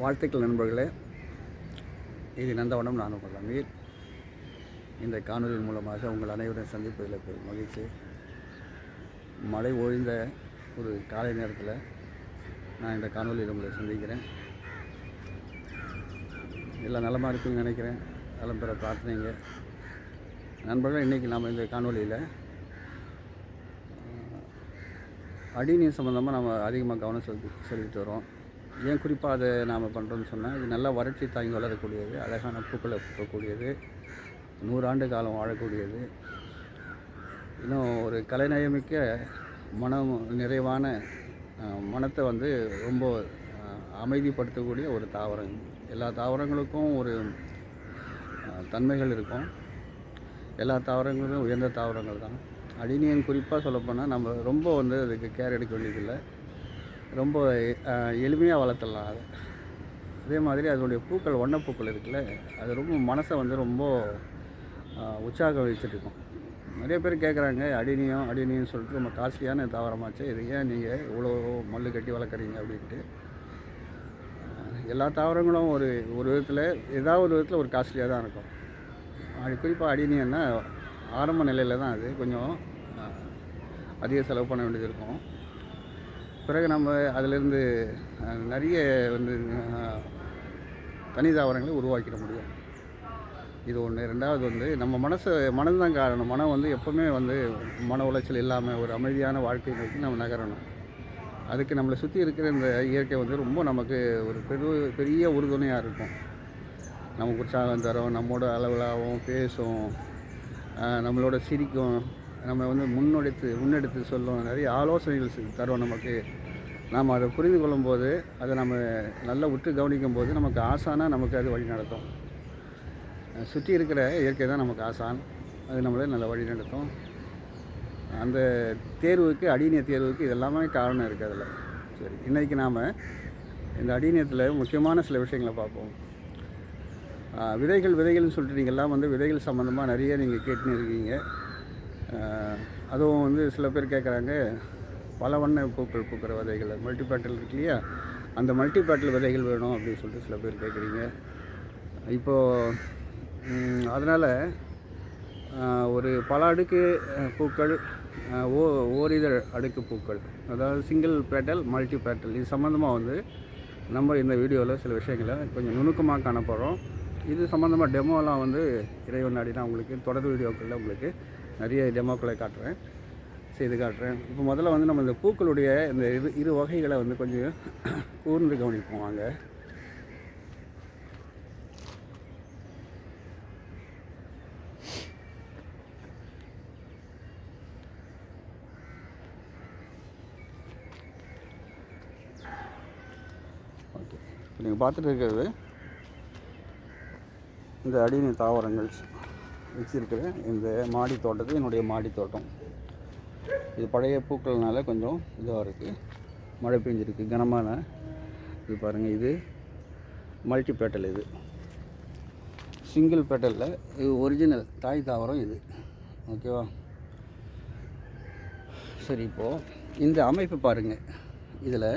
வாழ்த்துக்கள் நண்பர்களே. இது நந்தவனம் நான் உங்கள் அமீர். இந்த காணொலி மூலமாக உங்கள் அனைவரும் சந்திப்பதில் பெரும் மகிழ்ச்சி. மழை ஓய்ந்த ஒரு காலை நேரத்தில் நான் இந்த காணொலியில் உங்களை சந்திக்கிறேன். எல்லாம் நலமாக இருக்குன்னு நினைக்கிறேன். நலம் பெற பிரார்த்தனைங்க. நண்பர்கள் இன்றைக்கி நாம் இந்த காணொலியில் அடிநீர் சம்மந்தமாக நம்ம அதிகமாக கவனம் செலுத்தி செலுத்திட்டு வரோம். ஏன் குறிப்பாக அதை நாம் பண்ணுறோம்னு சொன்னால் இது நல்லா வறட்சி தாங்கி வளரக்கூடியது அழகான பூக்களை பூக்கக்கூடியது நூறாண்டு காலம் வாழக்கூடியது. இன்னும் ஒரு கலைநயமிக்க மனம் நிறைவான மனத்தை வந்து ரொம்ப அமைதிப்படுத்தக்கூடிய ஒரு தாவரம். எல்லா தாவரங்களுக்கும் ஒரு தன்மைகள் இருக்கும். எல்லா தாவரங்களுமே உயர்ந்த தாவரங்கள் தான். அடினியன் குறிப்பாக சொல்லப்போனால் நம்ம ரொம்ப வந்து அதுக்கு கேர் எடுக்க வேண்டியதில்லை. ரொம்ப எளிமையாக வளர்த்துடலாம் அது. அதே மாதிரி அதனுடைய பூக்கள் வண்ணப்பூக்கள் இருக்குல்ல அது ரொம்ப மனசை வந்து ரொம்ப உற்சாகம் வச்சுருக்கும். நிறைய பேர் கேட்குறாங்க அடினியம் அடினியம் சொல்லிட்டு ரொம்ப காஸ்ட்லியான தாவரமாச்சு இது ஏன் நீங்கள் இவ்வளோ மல்லு கட்டி வளர்க்குறீங்க அப்படின்ட்டு. எல்லா தாவரங்களும் ஒரு ஒரு விதத்தில் ஏதாவது ஒரு விதத்தில் ஒரு காஸ்ட்லியாக தான் இருக்கும். அது குறிப்பாக அடினியன்னா ஆரம்ப நிலையில் தான் அது கொஞ்சம் அதிக செலவு பண்ண வேண்டியது இருக்கும். பிறகு நம்ம அதிலிருந்து நிறைய வந்து தனி தாவரங்களை உருவாக்கிட முடியும். இது ஒன்று ரெண்டாவது வந்து நம்ம மனசு மனது தான் காரணம். மனம் வந்து எப்போவுமே வந்து மன உளைச்சல் இல்லாமல் ஒரு அமைதியான வாழ்க்கை நோக்கி நம்ம நகரணும். அதுக்கு நம்மளை சுற்றி இருக்கிற இந்த இயற்கை வந்து ரொம்ப நமக்கு ஒரு பெரு பெரிய உறுதுணையாக இருக்கும். நமக்கு உற்சாகம் தரும். நம்மளோட அளவிலாகவும் பேசும். நம்மளோட சிரிக்கும். நம்ம வந்து முன்னெடுத்து முன்னெடுத்து சொல்லும் நிறைய ஆலோசனைகள் தரும் நமக்கு. நாம் அதை புரிந்து கொள்ளும்போது அதை நம்ம நல்லா விட்டு கவனிக்கும் போது நமக்கு ஆசானாக நமக்கு அது வழி நடத்தும். சுற்றி இருக்கிற இயற்கை தான் நமக்கு ஆசான். அது நம்மளை நல்ல வழி நடத்தும். அந்த தேர்வுக்கு அடிநிய தேர்வுக்கு இதெல்லாமே காரணம் இருக்குது அதில். சரி இன்றைக்கி நாம் இந்த அடிநியத்தில் முக்கியமான சில விஷயங்களை பார்ப்போம். விதைகள் விதைகள்னு சொல்லிட்டு நீங்கள்லாம் வந்து விதைகள் சம்மந்தமாக நிறைய நீங்கள் கேட்டுன்னு இருக்கீங்க. அதுவும் வந்து சில பேர் கேட்குறாங்க பல வண்ண பூக்கள் பூக்கிற விதைகள் மல்டிபேட்டல் இருக்கு இல்லையா? அந்த மல்டிபேட்டல் விதைகள் வேணும் அப்படின்னு சொல்லிட்டு சில பேர் கேட்குறீங்க இப்போது அதனால் ஒரு பல அடுக்கு பூக்கள் ஓ ஓரிதழ் அடுக்கு பூக்கள் அதாவது சிங்கிள் பேட்டல் மல்டி பேட்டல் இது சம்மந்தமாக வந்து நம்ம இந்த வீடியோவில் சில விஷயங்களை கொஞ்சம் நுணுக்கமாக காணப்போகிறோம் இது சம்மந்தமாக டெமோலாம் வந்து இறைவன் நாடி உங்களுக்கு தொடர் வீடியோக்களில் உங்களுக்கு நிறைய டெமோக்களை காட்டுறேன். செய்து காட்டுறேன். இப்போ முதல்ல வந்து நம்ம இந்த பூக்களுடைய இந்த இரு இரு வகைகளை வந்து கொஞ்சம் கூர்ந்து கவனிப்போம் வாங்க. ஓகே. இப்போ நீங்கள் பார்த்துட்டு இருக்கிறது இந்த அடிநீர் தாவரங்கள். வச்சுருக்கிறேன். இந்த மாடி தோட்டத்து என்னுடைய மாடி தோட்டம். இது பழைய பூக்கள்னால கொஞ்சம் இதாக இருக்குது மழை பெஞ்சிருக்கு கனமான. இது பாருங்கள் இது மல்டி பேட்டல் இது. சிங்கிள் பேட்டலில் இது ஒரிஜினல் தாய் தாவரம் இது. ஓகேவா சரி இப்போது இந்த அமைப்பு பாருங்கள் இதில்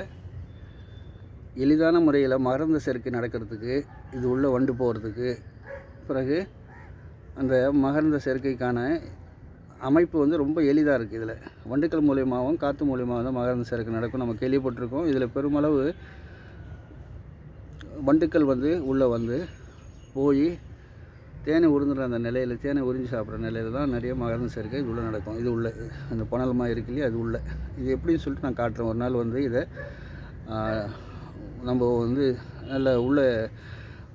எளிதான முறையில் மருந்து செருக்கு நடக்கிறதுக்கு இது உள்ளே வண்டு போகிறதுக்கு பிறகு அந்த மகரந்த சேர்க்கைக்கான அமைப்பு வந்து ரொம்ப எளிதாக இருக்குது இதில். வண்டுக்கள் மூலியமாகவும் காற்று மூலியமாகவும் தான் மகரந்த சேர்க்கை நடக்கும். நம்ம கேள்விப்பட்டிருக்கோம். இதில் பெருமளவு வண்டுக்கள் வந்து உள்ளே வந்து போய் தேனை உறிஞ்சுற அந்த நிலையில் தேனை உறிஞ்சி சாப்பிட்ற நிலையில் தான் நிறைய மகரந்த சேர்க்கை இது உள்ளே நடக்கும். இது உள்ள அந்த புனலமாக இருக்கு இல்லையா? அது உள்ள. இது எப்படின்னு சொல்லிட்டு நான் காட்டுறேன். ஒரு நாள் வந்து இதை நம்ம வந்து நல்ல உள்ள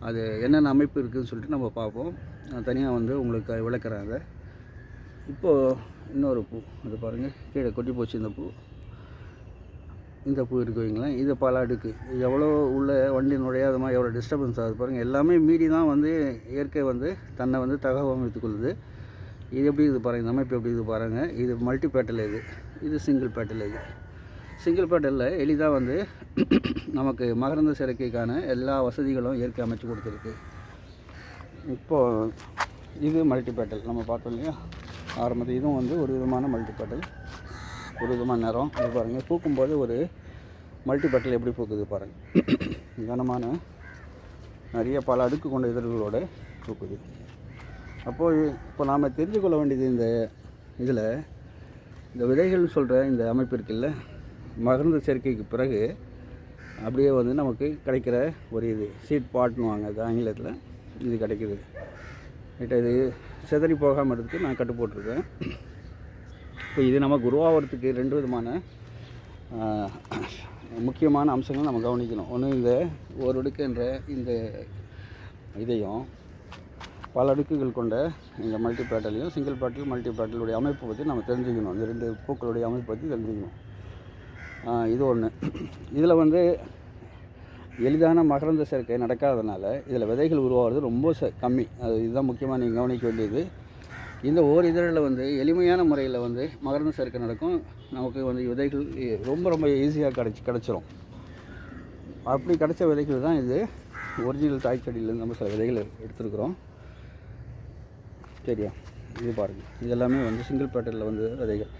அது என்னென்ன அமைப்பு இருக்குதுன்னு சொல்லிட்டு நம்ம பார்ப்போம். நான் தனியாக வந்து உங்களுக்கு விளக்குறேன் அதை. இப்போது இன்னொரு பூ இது பாருங்கள் கீழே கொட்டி போச்சு இந்த பூ. இந்த பூ இருக்கு வைங்களேன் இது பல அடுக்கு. இது எவ்வளோ உள்ள வண்டி நுழையாத மாதிரி எவ்வளோ டிஸ்டர்பன்ஸ் ஆகுது பாருங்கள் எல்லாமே மீறி தான் வந்து இயற்கை வந்து தன்னை வந்து தகவமைத்துக் கொள்ளுது. இது எப்படி இது பாருங்கள் இந்த அமைப்பு எப்படி இது பாருங்கள் இது மல்டி பேட்டல் இது. இது சிங்கிள் பேட்டல் இது. சிங்கிள் பேட்டலில் எளிதாக வந்து நமக்கு மகரந்த சேர்க்கைக்கான எல்லா வசதிகளும் இயற்கை அமைச்சு கொடுத்துருக்கு. இப்போது இது மல்டி பேட்டல் நம்ம பார்த்தோம் இல்லையா? ஆரம்பத்தில் இதுவும் வந்து ஒரு விதமான மல்டி பேட்டல் ஒரு விதமான நிறம். இது பாருங்கள் பூக்கும்போது ஒரு மல்டி பேட்டல் எப்படி பூக்குது பாருங்கள் கனமான நிறைய பல அடுக்கு கொண்ட இதழ்களோடு பூக்குது. அப்போது இப்போ நாம் தெரிஞ்சு கொள்ள வேண்டியது இந்த இதில் இந்த விதைகள் சொல்கிற இந்த அமைப்பு இருக்குல்ல சேர்க்கைக்கு பிறகு அப்படியே வந்து நமக்கு கிடைக்கிற ஒரு இது சீட் பாட்னுவாங்க அது ஆங்கிலத்தில். இது கிடைக்குது. கிட்ட இது சிதறி போகாமல் இருக்கு நான் கட்டு போட்டிருக்கேன். இப்போ இது நம்ம குருவாகிறதுக்கு ரெண்டு விதமான முக்கியமான அம்சங்கள் நம்ம கவனிக்கணும். ஒன்று இந்த ஒரு அடுக்குன்ற இந்த இதையும் பல அடுக்குகள் கொண்ட இந்த மல்டி பேட்டலையும் சிங்கிள் பேட்டல் மல்டி பேட்டலுடைய அமைப்பை பற்றி நம்ம தெரிஞ்சுக்கணும். இந்த ரெண்டு பூக்களுடைய அமைப்பை பற்றி தெரிஞ்சுக்கணும். இது ஒன்று இதில் வந்து எளிதான மகரந்த சேர்க்கை நடக்காதனால இதில் விதைகள் உருவாகிறது ரொம்ப ச கம்மி. அது இதுதான் முக்கியமாக நீங்கள் கவனிக்க வேண்டியது. இந்த ஓர் இதழில் வந்து எளிமையான முறையில் வந்து மகரந்த சேர்க்கை நடக்கும். நமக்கு வந்து விதைகள் ரொம்ப ரொம்ப ஈஸியாக கிடச்சி கிடச்சிரும். அப்படி கிடச்ச விதைகள் தான் இது. ஒரிஜினல் தாய் செடியிலேருந்து நம்ம சில விதைகள் எடுத்துருக்குறோம். சரியா? இது பாருங்கள் இது எல்லாமே வந்து சிங்கிள் பேட்டர்னில் வந்து விதைகள்.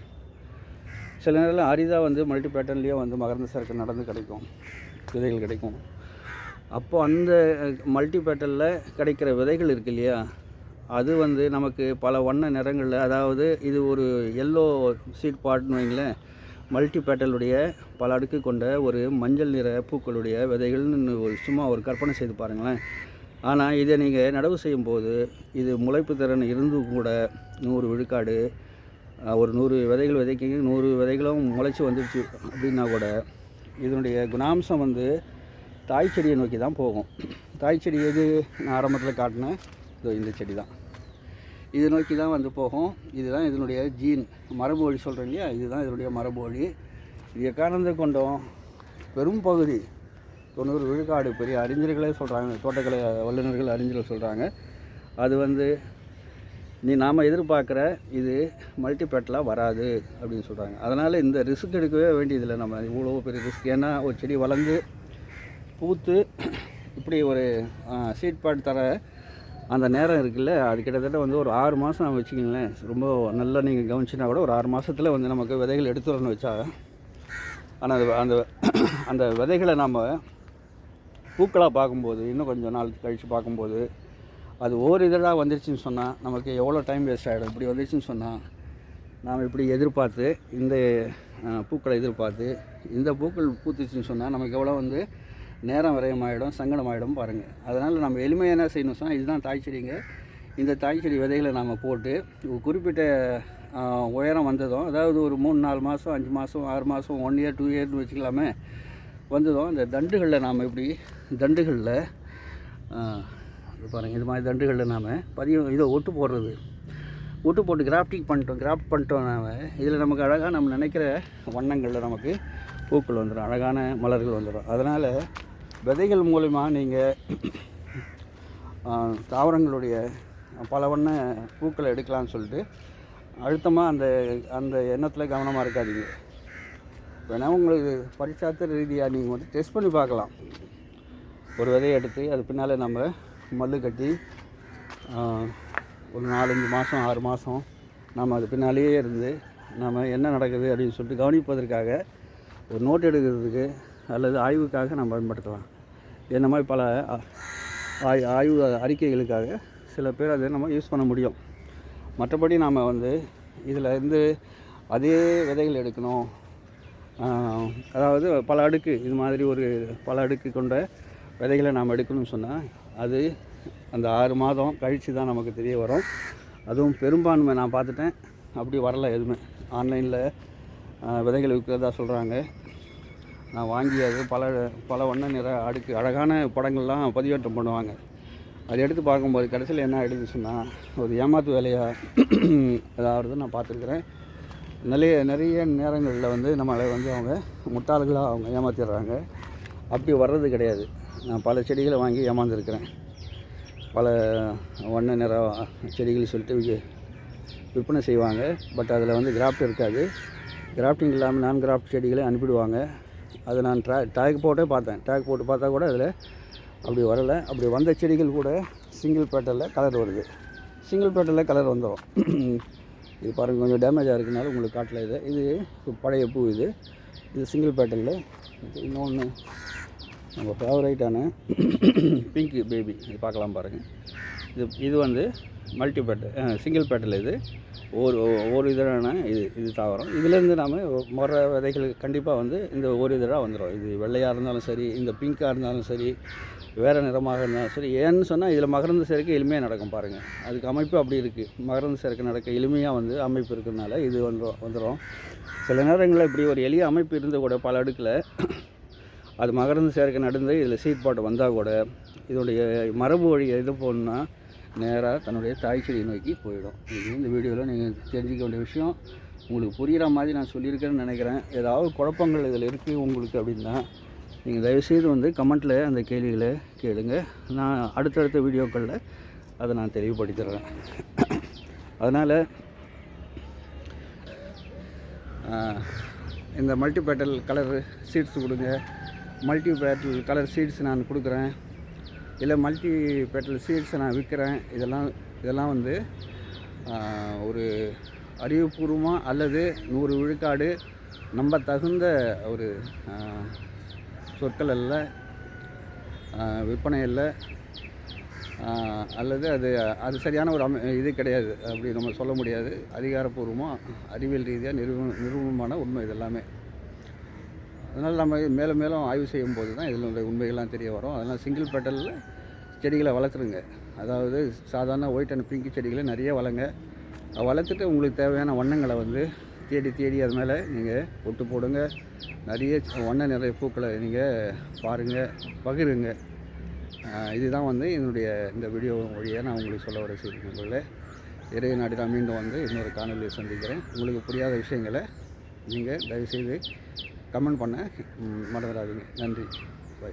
சில நேரத்தில் அரிதாக வந்து மல்டி பேட்டர்ன்லேயே வந்து மகரந்த சேர்க்கை நடந்து கிடைக்கும். விதைகள் கிடைக்கும். அப்போ அந்த மல்டிபேட்டலில் கிடைக்கிற விதைகள் இருக்கு இல்லையா? அது வந்து நமக்கு பல வண்ண நிறங்களில் அதாவது இது ஒரு எல்லோ சீட் பாட்னு வைங்களேன் மல்டிபேட்டலுடைய பல அடுக்கு கொண்ட ஒரு மஞ்சள் நிற பூக்களுடைய விதைகள்னு ஒரு சும்மா ஒரு கற்பனை செய்து பாருங்களேன். ஆனால் இதை நீங்கள் நடவு செய்யும்போது இது முளைப்பு திறன் இருந்தும் கூட நூறு விழுக்காடு ஒரு நூறு விதைகள் விதைக்கிங்க நூறு விதைகளும் முளைச்சி வந்துடுச்சு அப்படின்னா கூட இதனுடைய குணாம்சம் வந்து தாய் செடியை நோக்கி தான் போகும். தாய் செடி எது? நான் ஆரம்பத்தில் காட்டினேன் இதோ இந்த செடி தான் இது நோக்கி தான் வந்து போகும். இதுதான் இதனுடைய ஜீன் மரபு வழி சொல்கிறேன் இல்லையா? இதுதான் இதனுடைய மரபு வழி. இது எக்காரணத்தை கொண்டோம்? பெரும் பகுதி. தொண்ணூறு விழுக்காடு பெரிய அறிஞர்களே சொல்கிறாங்க தோட்டக்கலை வல்லுநர்கள் அறிஞர்கள் சொல்கிறாங்க அது வந்து நீ நாம் எதிர்பார்க்குற இது மல்டிபேட்டலாக வராது அப்படின்னு சொல்கிறாங்க அதனால் இந்த ரிஸ்க் எடுக்கவே வேண்டியதில்லை நம்ம. இவ்வளோ பெரிய ரிஸ்க் ஏன்னா ஒரு செடி வளர்ந்து பூத்து இப்படி ஒரு சீட் பாட் தர அந்த நேரம் இருக்குல்ல. அது கிட்டத்தட்ட வந்து ஒரு ஆறு மாதம் வச்சுக்கிங்களேன். ரொம்ப நல்லா நீங்கள் கவனிச்சினா கூட ஒரு ஆறு மாதத்தில் வந்து நமக்கு விதைகள் எடுத்துடணும்னு வச்சா ஆனால் அது அந்த அந்த விதைகளை நாம் பூக்களாக பார்க்கும்போது இன்னும் கொஞ்சம் நாள் கழித்து பார்க்கும்போது அது ஓர் இதழாக வந்துருச்சுன்னு சொன்னால் நமக்கு எவ்வளோ டைம் வேஸ்ட் ஆகிடும் இப்படி வந்துருச்சுன்னு சொன்னால் நாம் இப்படி எதிர்பார்த்து இந்த பூக்களை எதிர்பார்த்து இந்த பூக்கள் பூத்துச்சுன்னு சொன்னால் நமக்கு எவ்வளோ வந்து நேரம் விரயமாயிடும் சங்கடமாயிடும் பாருங்கள் அதனால் நம்ம எளிமையாக என்ன செய்யணும் சொன்னால் இதுதான் தாய் செடிங்க. இந்த தாய் செடி விதைகளை நாம் போட்டு குறிப்பிட்ட உயரம் வந்ததும் அதாவது ஒரு மூணு நாலு மாதம் அஞ்சு மாதம் ஆறு மாதம் ஒன் இயர் டூ இயர்னு வச்சுக்கலாமே வந்ததும் இந்த தண்டுகளில் நாம் இப்படி தண்டுகளில் இது பாருங்கள் இது மாதிரி தண்டுகளில் நாம் பதியம் இதை ஒட்டு போடுறது. ஒட்டு போட்டு கிராஃப்டிங் பண்ணிட்டோம் கிராஃப்ட் பண்ணிட்டோம் நாம். இதில் நமக்கு அழகாக நம்ம நினைக்கிற வண்ணங்களில் நமக்கு பூக்கள் வந்துடும் அழகான மலர்கள் வந்துடும் அதனால் விதைகள் மூலிமா நீங்கள் தாவரங்களுடைய பல வண்ண பூக்களை எடுக்கலாம்னு சொல்லிட்டு அழுத்தமாக அந்த அந்த எண்ணத்தில் கவனமாக இருக்காதீங்க. வேணால் உங்களுக்கு பரிசாத்திர ரீதியாக நீங்கள் வந்து டெஸ்ட் பண்ணி பார்க்கலாம். ஒரு விதையை எடுத்து அது பின்னால் நம்ம மல்லு கட்டி ஒரு நாலஞ்சு மாதம் ஆறு மாதம் நம்ம அது பின்னாலேயே இருந்து நம்ம என்ன நடக்குது அப்படின்னு சொல்லிட்டு கவனிப்பதற்காக ஒரு நோட் எடுக்கிறதுக்கு அல்லது ஆய்வுக்காக நம்ம பயன்படுத்தலாம். என்ன மாதிரி பல ஆய் ஆய்வு அறிக்கைகளுக்காக சில பேர் அதை நம்ம யூஸ் பண்ண முடியும். மற்றபடி நாம் வந்து இதில் இருந்து அதே விதைகள் எடுக்கணும். அதாவது பல அடுக்கு இது மாதிரி ஒரு பல அடுக்கு கொண்ட விதைகளை நாம் எடுக்கணும்னு சொன்னால் அது அந்த ஆறு மாதம் கழித்து தான் நமக்கு தெரிய வரும். அதுவும் பெரும்பான்மை நான் பார்த்துட்டேன். அப்படி வரல எதுவுமே. ஆன்லைனில் விதைகள் விற்கிறதா சொல்கிறாங்க நான் வாங்கி அது பல பல வண்ண நிற அடுக்கு அழகான படங்கள்லாம் பதிவேற்றம் பண்ணுவாங்க. அது எடுத்து பார்க்கும்போது கடைசியில் என்ன ஆகிடுச்சுன்னா ஒரு ஏமாத்து வேலையாக அதாவது நான் பார்த்துருக்குறேன். நிறைய நிறைய நேரங்களில் வந்து நம்மளை வந்து அவங்க முட்டாள்களாக அவங்க ஏமாத்திடுறாங்க. அப்படி வர்றது கிடையாது. நான் பல செடிகளை வாங்கி ஏமாந்துருக்கிறேன். பல வண்ண நிற செடிகள் சொல்லிட்டு விற்பனை செய்வாங்க. பட் அதில் வந்து கிராஃப்ட் இருக்காது. கிராஃப்டிங் இல்லாமல் நான் கிராஃப்ட் செடிகளை அனுப்பிடுவாங்க. அதை நான் ட்ரா டேக் போட்டே பார்த்தேன். டேக் போட்டு பார்த்தா கூட அதில் அப்படி வரலை. அப்படி வந்த செடிகள் கூட சிங்கிள் பேட்டலில் கலர் வருது. சிங்கிள் பேட்டலில் கலர் வந்துடும் இது பாருங்கள் கொஞ்சம் டேமேஜாக இருக்கனால உங்களுக்கு காட்டல இது. இது பழைய பூ இது. இது சிங்கிள் பேட்டலில் இன்னொன்று நம்ம ஃபேவரைட்டான பிங்க் பேபி இது பார்க்கலாம் பாருங்கள் இது இது வந்து மல்டி பேட்டல் சிங்கிள் பேட்டல் இது. ஒரு ஒரு இதழான இது இது தாவரம். இதுலேருந்து நாம் மர விதைகள் கண்டிப்பாக வந்து இந்த ஒரு இதழாக வந்துடும் இது வெள்ளையாக இருந்தாலும் சரி இந்த பிங்க்காக இருந்தாலும் சரி வேறு நிறமாக இருந்தாலும் சரி ஏன்னு சொன்னால் இதில் மகரந்த சேர்க்கை எளிமையாக நடக்கும் பாருங்கள் அதுக்கு அமைப்பு அப்படி இருக்குது மகரந்த சேர்க்கை நடக்க எளிமையாக வந்து அமைப்பு இருக்கிறதுனால இது வந்துடும் வந்துடும் சில நேரங்களில் இப்படி ஒரு எளிய அமைப்பு இருந்த கூட பல அடுக்கில் அது மகரந்த சேர்க்கை நடந்து இதில் சீட் பாட்டு வந்தால் கூட இதோடைய மரபு வழி எது போகணுன்னா நேராக தன்னுடைய தாய் செடியை நோக்கி போயிடும். இது இந்த வீடியோவில் நீங்கள் தெரிஞ்சிக்க வேண்டிய விஷயம். உங்களுக்கு புரிகிற மாதிரி நான் சொல்லியிருக்கேன்னு நினைக்கிறேன். ஏதாவது குழப்பங்கள் இதில் இருக்குது உங்களுக்கு அப்படின்னா நீங்கள் தயவுசெய்து வந்து கமெண்ட்டில் அந்த கேள்விகளை கேளுங்க. நான் அடுத்தடுத்த வீடியோக்களில் அதை நான் தெளிவுபடுத்திடுறேன். அதனால் இந்த மல்டிபேட்டல் கலர் சீட்ஸ் கொடுங்க. மல்டி பேட்டல் கலர் சீட்ஸ் நான் கொடுக்குறேன். இல்லை மல்டி பேட்டல் சீட்ஸை நான் விற்கிறேன். இதெல்லாம் இதெல்லாம் வந்து ஒரு அறிவுபூர்வமாக அல்லது நூறு விழுக்காடு நம்ப தகுந்த ஒரு சொற்கள் அல்ல விற்பனை இல்லை அல்லது அது அது சரியான ஒரு அமை இது கிடையாது. அப்படி நம்ம சொல்ல முடியாது. அதிகாரப்பூர்வமாக அறிவியல் ரீதியாக நிறுவ நிறுவனமான உண்மை இதெல்லாமே அதனால் நம்ம மேலும் மேலும் ஆய்வு செய்யும் போது தான் இதில் உள்ள உண்மைகள்லாம் தெரிய வரும். அதனால் சிங்கிள் பெட்டலில் செடிகளை வளர்த்துருங்க. அதாவது சாதாரண ஒயிட் அண்ட் பிங்க் செடிகளை நிறைய வளங்க வளர்த்துட்டு உங்களுக்கு தேவையான வண்ணங்களை வந்து தேடி தேடி அது மேலே நீங்கள் ஒட்டு போடுங்க. நிறைய வண்ண நிறைய பூக்களை நீங்கள் பாருங்கள் பகிருங்க. இதுதான் வந்து என்னுடைய இந்த வீடியோ வழியாக நான் உங்களுக்கு சொல்ல வர செய்தி நண்பர்களே. இறைய நாடு நான் மீண்டும் வந்து இன்னொரு காணொலியை சந்திக்கிறேன். உங்களுக்கு புரியாத விஷயங்களை நீங்கள் தயவுசெய்து கமெண்ட் பண்ண. மறந்துடாதீங்க. நன்றி. பை.